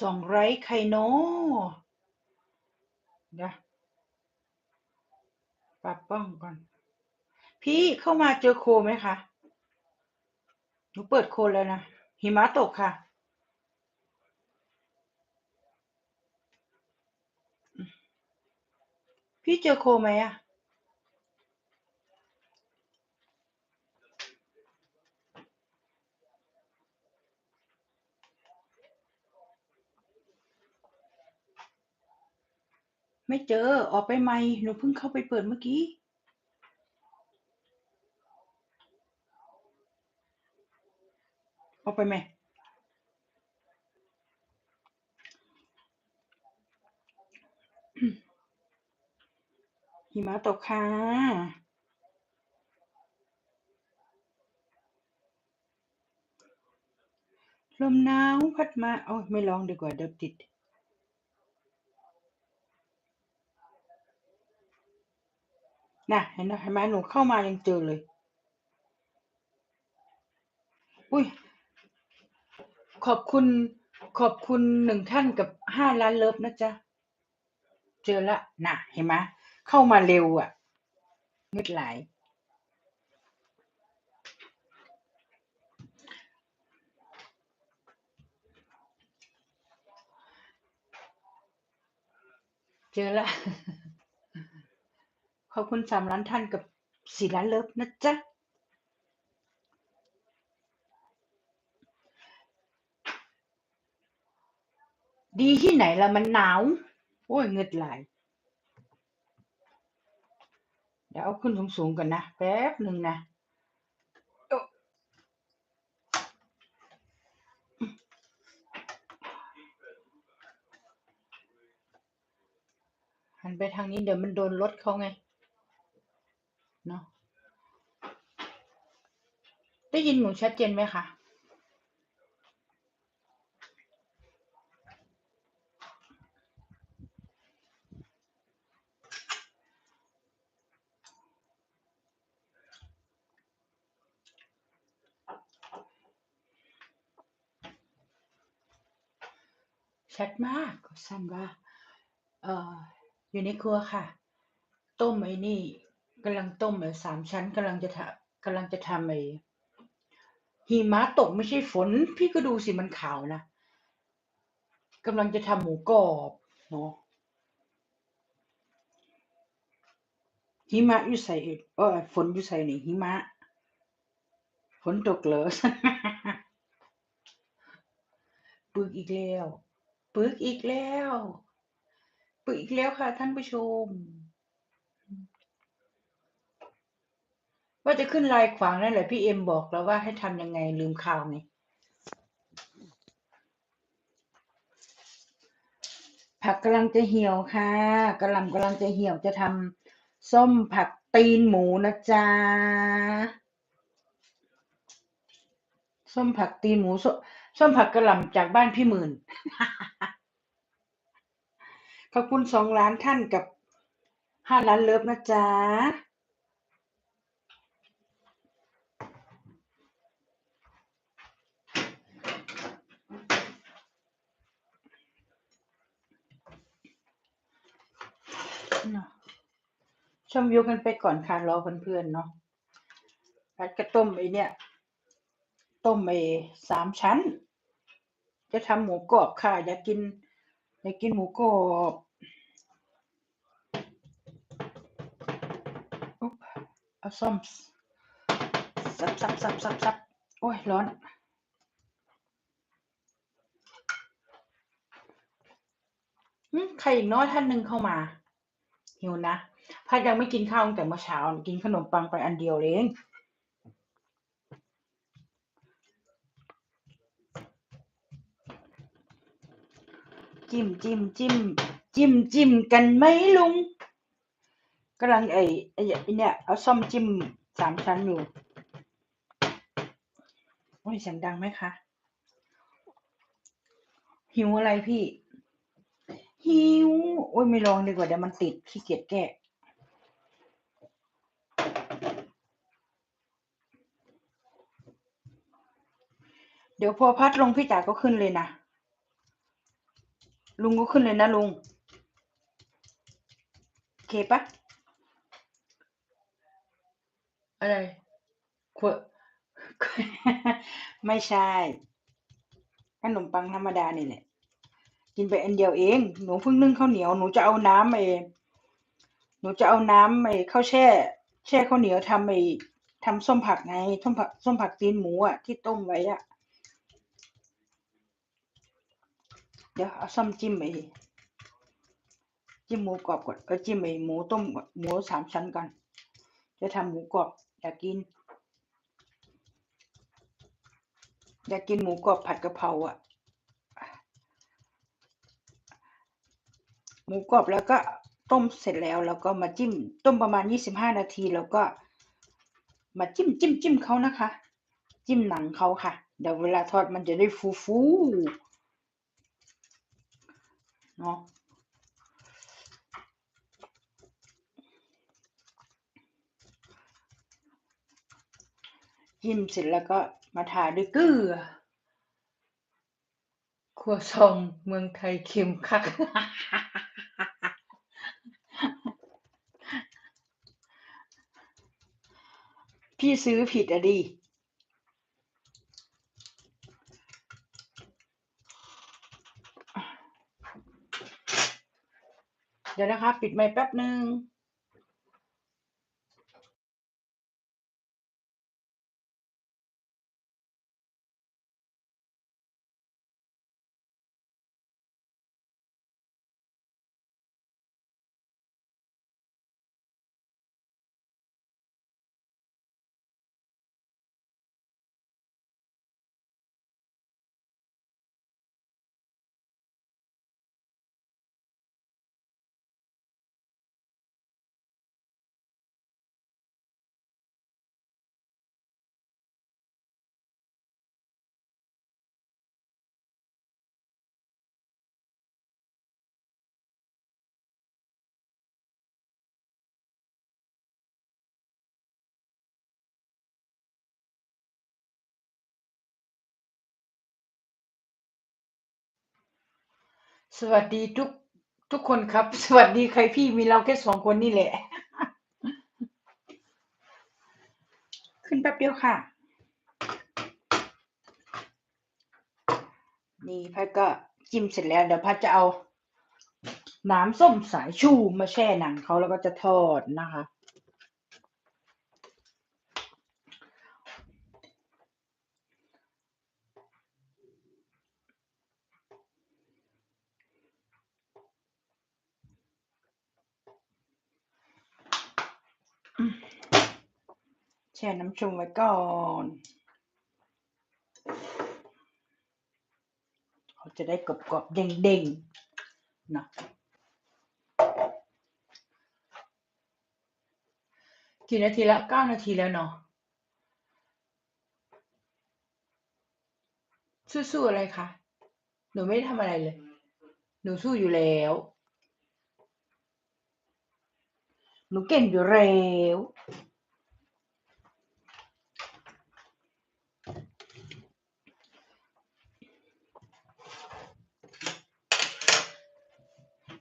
สองไร้ใครเนะเดี๋ยวปรับป้องก่อน พี่เข้ามาเจอโคไหมคะ หนูเปิดโคแล้วนะ หิมะตกค่ะ พี่เจอโคไหมอะไม่เจอ ออกไปใหม่หนูเพิ่งเข้าไปเปิดเมื่อกี้ออกไปไหม หิมะตกค่ะ ลมหนาวพัดมาโอ้ยไม่ร้องดีกว่าเดี๋ยวติดน่ะเห็นไหมเห็นไหมหนูเข้ามายังเจอเลย อุ้ย ขอบคุณ ขอบคุณหนึ่งท่านกับห้าล้านเลิฟนะจ๊ะ เจอละน่ะเห็นไหม เข้ามาเร็วอะมืดหลายเจอละขอบคุณสามล้านท่านกับสี่ล้านเลิฟนะจ๊ะ ดีที่ไหนละมันหนาว โอ้ยเงืดไหลาย เดี๋ยวเอาขึ้นสูงๆก่อนนะ แป๊บหนึ่งนะหันไปทางนี้เดี๋ยวมันโดนรถเขาไง เนาะได้ยินหนูชัดเจนไหมคะ ชัดมากสั้นว่าเอออยู่ในครัวค่ะ ต้มไอ้นี่กำลังต้มไอ้สามชั้นกำลังจะทำกำลังจะทำไอ้หิมะตกไม่ใช่ฝน พี่ก็ดูสิมันขาวนะกำลังจะทำหมูกรอบเนาะหิมะอยู่ใส่เออฝนอยู่ใส่นี่หิมะฝนตกเหรอ ปึกอีกแล้ว ปึกอีกแล้วปึกอีกแล้วค่ะท่านผู้ชม ว่าจะขึ้นลายขวางนั่นแหละพี่เอ็มบอกแล้วว่าให้ทำยังไงลืมข่าวไงผักกำลังจะเหี่ยวค่ะกำลังกำลังจะเหี่ยวจะทำส้มผักตีนหมูนะจ๊ะส้มผักตีนหมูส้มผักกระหล่ำจากบ้านพี่หมื่น ขอบคุณสองล้านท่านกับห้าล้านเลิฟนะจ๊ะชมวิวกันไปก่อนค่ะรอเพื่อนๆเนาะพัดกระต้มไอเนี่ย ต้มไอสามชั้น จะทำหมูกรอบค่ะ อยากกิน อยากกินหมูกรอบ เอาซ่อมสับสับสับสับสับโอ้ย ร้อน ใครอีกน้อยท่านหนึ่งเข้ามา หิวนะพัดยังไม่กินข้าวตั้งแต่เมื่อเช้า กินขนมปังไปอันเดียวเองจิ้มจิ้มจิ้มจิ้มจิ้มกันไหมลุง กำลังไอ้ไอ้ไอเนี่ยเอาซ่อมจิ้มสามชั้นอยู่โอ้ยเสียงดังไหมคะ หิวอะไรพี่ หิว โอ๊ยไม่ลองดีกว่าเดี๋ยวมันติดขี้เกียจแกะเดี๋ยวพอพัดลงพี่จ๋าก็ขึ้นเลยนะ ลุงก็ขึ้นเลยนะลุง โอเคปล่า? อะไร?ขวด ไม่ใช่ขนมปังธรรมดานี่แหละ กินไปอันเดียวเอง หนูเพิ่งนึ่งข้าวเหนียว หนูจะเอาน้ำไอหนูจะเอาน้ำไอข้าวแช่ แช่ข้าวเหนียวทำไอทำส้มผักไงส้มผักส้มผักตีนหมูอะที่ต้มไว้อะเดี๋ยวเอาซ่อมจิ้มไอจิ้มหมูกรอบก่อนเออจิ้มไอหมูต้มหมูสามชั้นก่อนจะทำหมูกรอบ อยากกิน อยากกินหมูกรอบผัดกะเพราอะหมูกรอบแล้วก็ต้มเสร็จแล้วแล้วก็มาจิ้ม ต้มประมาณ25นาทีแล้วก็ มาจิ้มจิ้มๆเขานะคะ จิ้มหนังเขาค่ะ เดี๋ยวเวลาทอดมันจะได้ฟูๆเนาะ จิ้มเสร็จแล้วก็มาทาด้วยเกลือครัวซองเมืองไทยเค็มคัก พี่ซื้อผิดอะสิเดี๋ยวนะคะ ปิดไมค์แป๊บหนึ่ง สวัสดีทุกทุกคนครับ สวัสดีใครพี่มีเราแค่2คนนี่แหละ ขึ้นแป๊บเดียวค่ะ นี่พัดก็จิ้มเสร็จแล้ว เดี๋ยวพัดจะเอา น้ำส้มสายชูมาแช่หนังเขาแล้วก็จะทอดนะคะ แช่น้ำชงไว้ก่อน เขาจะได้กรอบๆเด้งๆเนะกี่นาทีแล้ว?9นาทีแล้วเนาะสู้ๆอะไรคะ?หนูไม่ได้ทำอะไรเลย หนูสู้อยู่แล้ว หนูเก่งอยู่แล้ว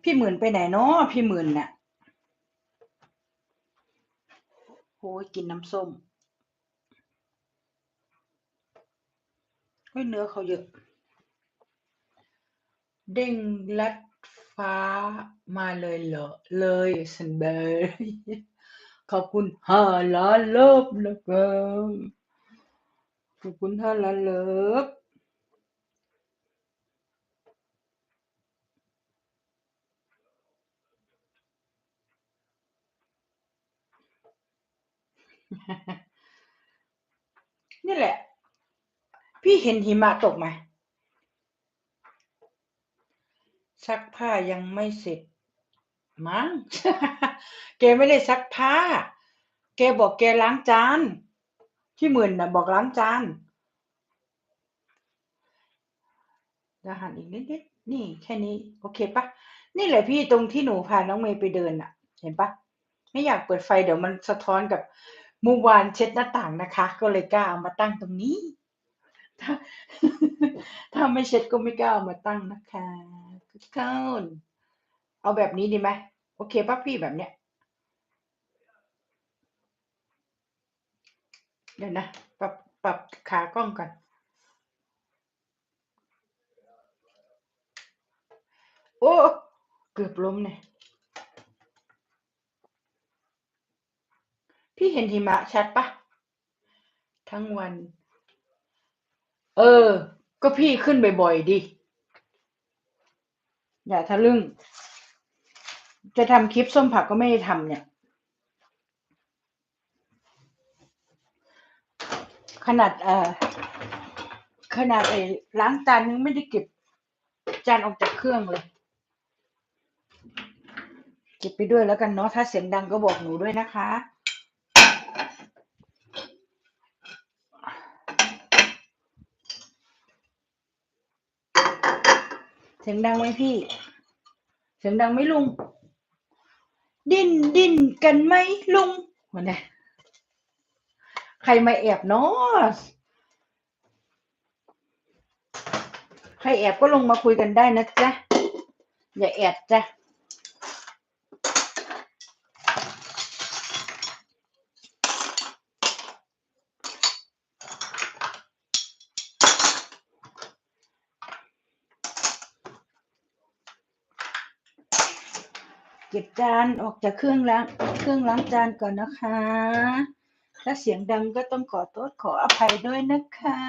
พี่หมื่นไปไหนเนาะพี่หมื่นน่ะโอ้โฮกินน้ำส้มเฮ้ยเนื้อเขาเยอะ เด้งลัด ฟ้ามาเลยเหรอ?เลยสันเบยขอบคุณ5,000,000เลิฟนะครับขอบคุณ5,000,000เลิฟนี่แหละ พี่เห็นหิมะตกไหม? ซักผ้ายังไม่เสร็จมั้งแกไม่ได้ซักผ้า แกบอกแกล้างจานพี่หมื่นนะบอกล้างจานเดี๋ยวหั่นอีกนิดๆนี่แค่นี้โอเคปล่า?นี่แหละพี่ตรงที่หนูพาน้องเมย์ไปเดินน่ะเห็นปะไม่อยากเปิดไฟเดี๋ยวมันสะท้อนกับเมื่อวานเช็ดหน้าต่างนะคะ ก็เลยกล้าเอามาตั้งตรงนี้ ถ้าถ้าไม่เช็ดก็ไม่กล้าเอามาตั้งนะคะ ทุกคนเอาแบบนี้ดีไหมโอเคป่ะพี่แบบเนี้ย เดี๋ยวนะ ปรับปรับขากล้องก่อน โอ้ เกือบล้มเนี่ย พี่เห็นหิมะชัดปะทั้งวัน เออ ก็พี่ขึ้นบ่อยๆดิ อย่าทะลึ่ง จะทำคลิปส้มผักก็ไม่ได้ทำเนี่ย ขนาดเอ่อขนาดไอ้ล้างจานยังไม่ได้เก็บจานออกจากเครื่องเลย เก็บไปด้วยแล้วกันเนาะถ้าเสียงดังก็บอกหนูด้วยนะคะ สียงดังไหมพี่ เสียงดังไหมลุง ดิ้นดิ้นกันไหมลุงวันนี้ใครมาแอบเนาะใครแอบก็ลงมาคุยกันได้นะจ๊ะ อย่าแอบจ้ะ ก็บจานออกจากเครื่องล้างเครื่องล้างจานก่อนนะคะ ถ้าเสียงดังก็ต้องขอโทษขออภัยด้วยนะคะ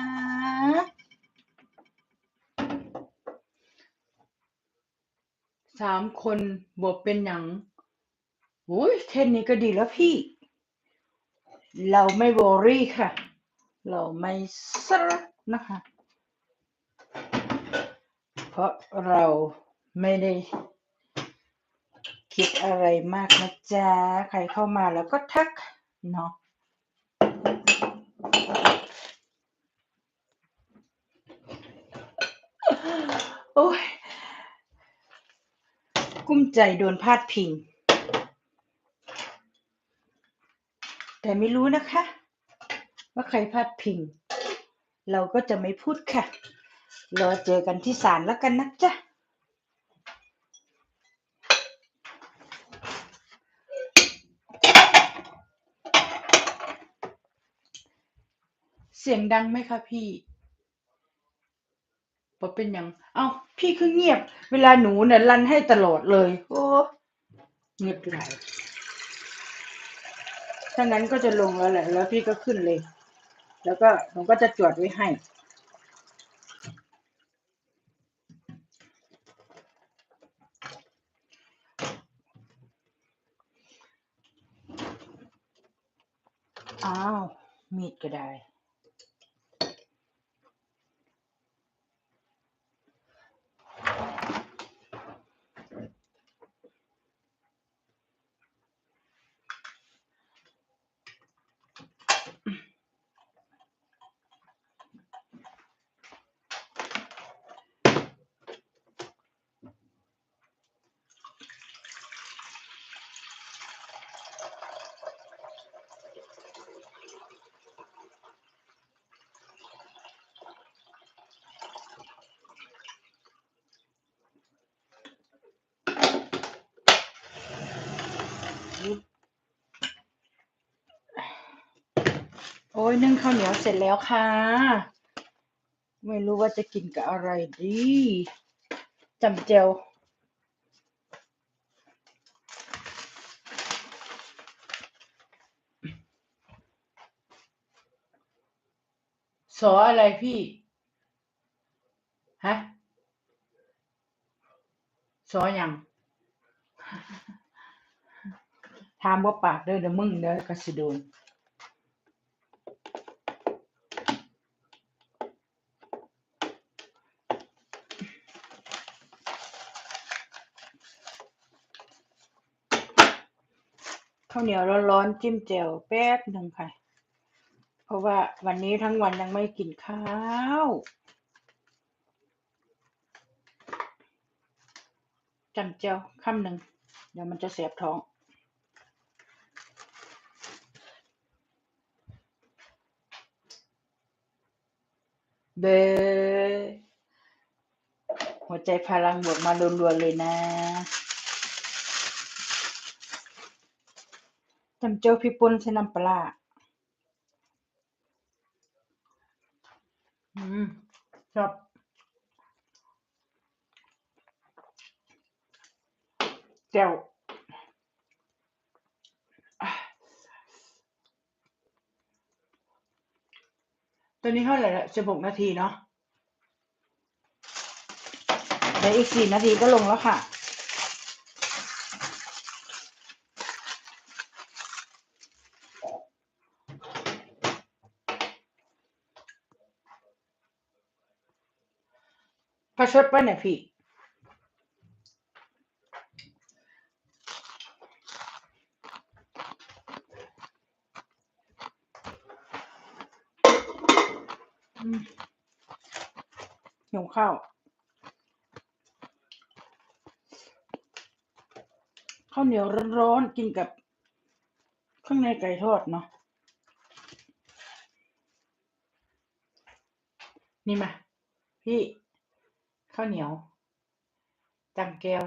สามคนบวกเป็นหนังโอ้ยเท่นนี้ก็ดีแล้วพี่ เราไม่วอรี่ค่ะ เราไม่สระนะคะ เพราะเราไม่ได้ คิดอะไรมากนะจ๊ะ ใครเข้ามาแล้วก็ทักเนาะโอ้ยกุ้มใจโดนพาดพิง แต่ไม่รู้นะคะ ว่าใครพาดพิง เราก็จะไม่พูดค่ะ รอเจอกันที่ศาลแล้วกันนะจ๊ะ สียงดังไหมคะพี่พอเป็นอย่างเอ้าพี่คือเงียบ เวลาหนูเนี่ยรันให้ตลอดเลย โอ้เงียบไหลถ้างั้นก็จะลงแล้วแหละ แล้วพี่ก็ขึ้นเลย แล้วก็หนูก็จะจวดไว้ให้อ้าวมีดก็ได้ ยนึ่งข้าวเหนียวเสร็จแล้วค่ะ ไม่รู้ว่าจะกินกับอะไรดีจำเจวสออะไรพี่ ฮะ สออย่างถามว่าปากเด้อเดี๋ยวมึงเด้อกสิโดน ข้าวเหนียวร้อนๆจิ้มแจ่วแป๊บหนึ่งค่ะ เพราะว่าวันนี้ทั้งวันยังไม่กินข้าวทจำแจ่วคำหนึ่งเดี๋ยวมันจะแสบท้องเบหัวใจพลังบวกมารัวๆเลยนะ จำเจียวพริกป่นใส่น้ำปลาอืมชอบแจ่วตอนนี้เท่าไหร่ละสิบหกนาทีเนาะเดี๋ยวอีกสี่นาทีก็ลงแล้วค่ะ ประชดป่ะเนี่ยพี่ หิวข้าว ข้าวเหนียวร้อนๆกินกับข้างในไก่ทอดเนาะนี่มาพี่ ข้าวเหนียวจำแก้ว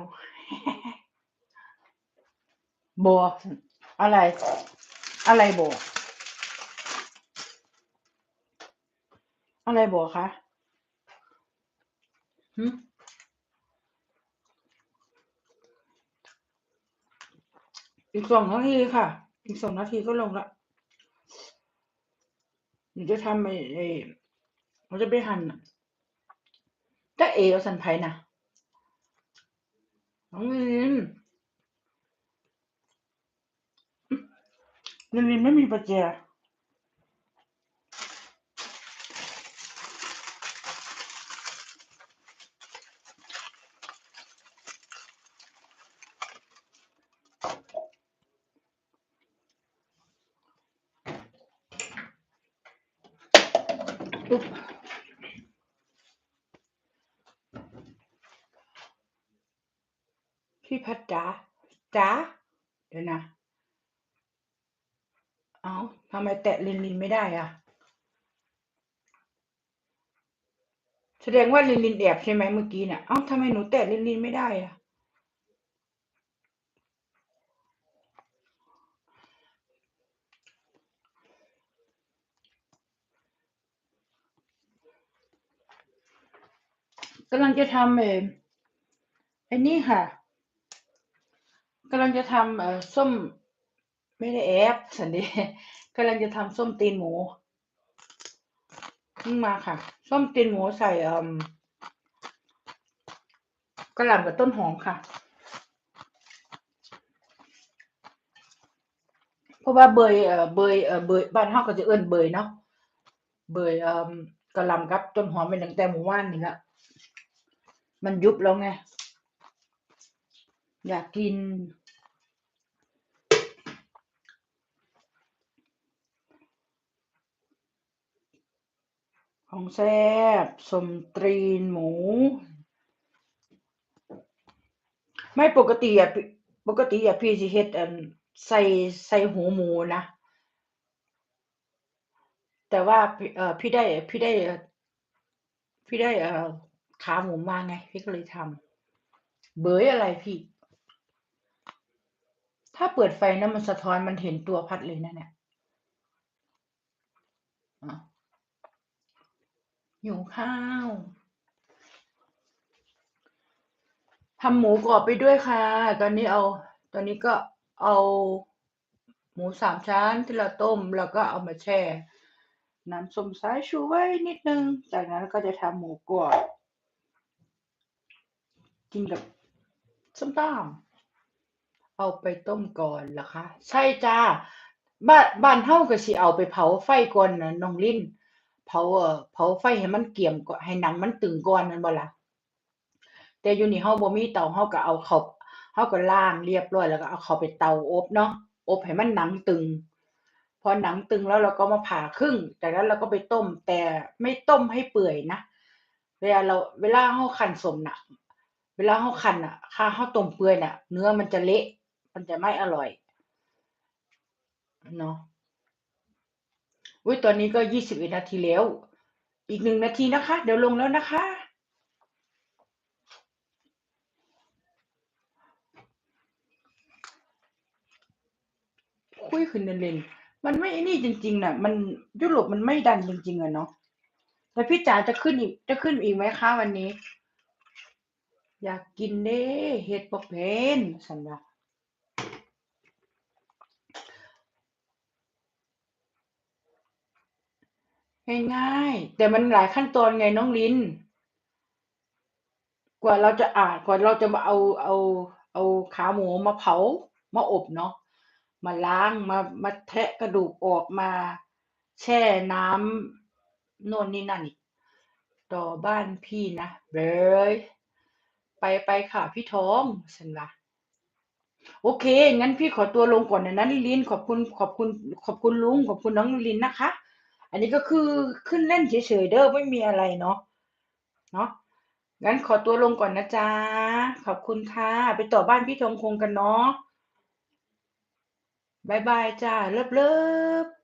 บัวอะไร อะไรบัวอะไรบัวคะหึอีกสองนาทีค่ะ อีกสองนาทีก็ลงละหนูจะทำไอ้ไอ้เราจะไปหั่น จะเอวสันไพนะน้องลินลินลินไม่มีประแจอุ๊บ พี่พัดจ๋าจ๋าเดี๋ยวนะเอ้าทำไมแตะลินลินไม่ได้อะแสดงว่าลินลินแอบใช่ไหมเมื่อกี้นี่ยเอ้าทำไมหนูแตะลินลินไม่ได้อะกำลังจะทำเออไอ้นี่ค่ะ กำลังจะทำเอ่อส้ม ไม่ได้แอบสันดีกำลังจะทำส้มตีนหมูนี่มาค่ะ ส้มตีนหมูใส่เอ่มกระหล่ำกับต้นหอมค่ะ เพราะว่าเบยเอ่อเบยเอ่อเบยบ้านเฮาก็จะเอิ้นเบยเนาะเบยเอ่อกระหล่ำกับต้นหอมเป็นตั้งแต่หมู่บ้านนี่ละมันยุบแล้วไง อยากกิน ของแซ่บสมตรีนหมู ไม่ปกติอะปกติอะพี่สิเฮ็ดอันใส่ใส่หูหมูนะ แต่ว่าพี่เออพี่ได้พี่ได้พี่ได้เออขาหมูมาไงพี่ก็เลยทำเบยอะไรพี่ ถ้าเปิดไฟนะมันสะท้อนมันเห็นตัวพัดเลยนะเนี่ยอะหิวข้าวทำหมูกรอบไปด้วยค่ะ ตอนนี้เอา ตอนนี้ก็เอาหมูสามชั้นที่เราต้ม แล้วก็เอามาแช่ น้ำส้มสายชูไว้นิดนึง จากนั้นก็จะทำหมูกรอบกินกับส้มตำ เอาไปต้มก่อนเหรอคะ ใช่จ้า บ้านบ้านเฮาก็สิเอาไปเผาไฟก่อนน่ะน้องลิ้นเผาเอ่อเผาไฟให้มันเกรียมก่อนให้หนังมันตึงก่อนแม่นบ่ล่ะ แต่อยู่นี่เฮาบ่มีเตาเฮาก็เอาเข้าเฮาก็ล้างเรียบร้อยแล้วก็เอาเข้าไปเตาอบเนาะ อบให้มันหนังตึง พอหนังตึงแล้วเราก็มาผ่าครึ่ง จากนั้นเราก็ไปต้ม แต่ไม่ต้มให้เปื่อยนะ เวลาเราเวลาเราคั่นส้มน่ะ เวลาเราคั่นน่ะ ถ้าเราต้มเปื่อยน่ะ เนื้อมันจะเละ มันจะไม่อร่อยเนาะอุ๊ยตอนนี้ก็21นาทีแล้ว อีก1นาทีนะคะ เดี๋ยวลงแล้วนะคะ คุยขึ้นเล่นๆมันไม่ไอ้นี่จริงๆน่ะมันยุโรปมันไม่ดันจริงๆอะเนาะแล้วพี่จ๋าจะขึ้นอีกจะขึ้นอีกไหมคะวันนี้?อยากกินเด้เฮ็ดบ่เป็นซั้นว่า ง่ายๆแต่มันหลายขั้นตอนไงน้องลินกว่าเราจะอ่ากว่าเราจะมาเอาเอาเอาขาหมูมาเผามาอบเนาะมาล้างมามาแทะกระดูกออกมา แช่น้ำโน่นนี่นั่นอีกต่อบ้านพี่นะเบยไปไปค่ะพี่ทองฉันว่าโอเค งั้นพี่ขอตัวลงก่อนนะนะลินขอบคุณขอบคุณขอบคุณลุงขอบคุณน้องลินนะคะ อันนี้ก็คือขึ้นเล่นเฉยๆเด้อไม่มีอะไรเนาะเนาะงั้นขอตัวลงก่อนนะจ๊ะ ขอบคุณค่ะ ไปต่อบ้านพี่ทองคงกันเนาะบายบายจ้ะเลิฟๆ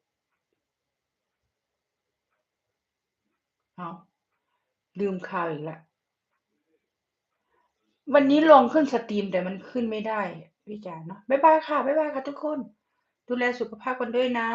อ้าลืมข่าวอีกแล้ววันนี้ลองขึ้นสตรีมแต่มันขึ้นไม่ได้ พี่จ๋าเนาะบายบายค่ะบายบายค่ะทุกคน ดูแลสุขภาพกันด้วยนะ